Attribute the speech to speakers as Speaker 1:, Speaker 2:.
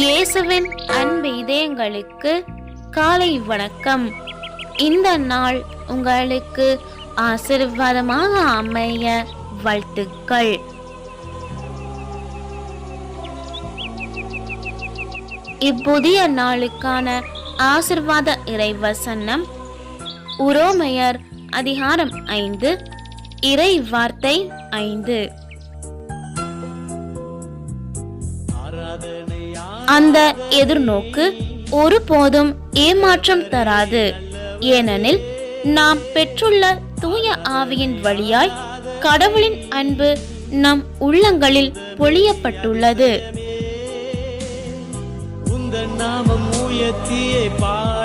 Speaker 1: இயேசுவின் அன்பு இதயங்களுக்கு காலை வணக்கம். இந்த நாள் உங்களுக்கு ஆசீர்வாதமாக அமைய வாழ்த்துக்கள். இப்புதிய நாளுக்கான ஆசிர்வாத இறைவசனம் உரோமையர் அதிகாரம் ஐந்து இறை வார்த்தை ஐந்து. அந்த எதிர்நோக்கு ஒருபோதும் ஏமாற்றம் தராது. ஏனெனில் நாம் பெற்றுள்ள தூய ஆவியின் வழியாய் கடவுளின் அன்பு நம் உள்ளங்களில் பொழியப்பட்டுள்ளது.
Speaker 2: நாமம் உயர்த்தியே பா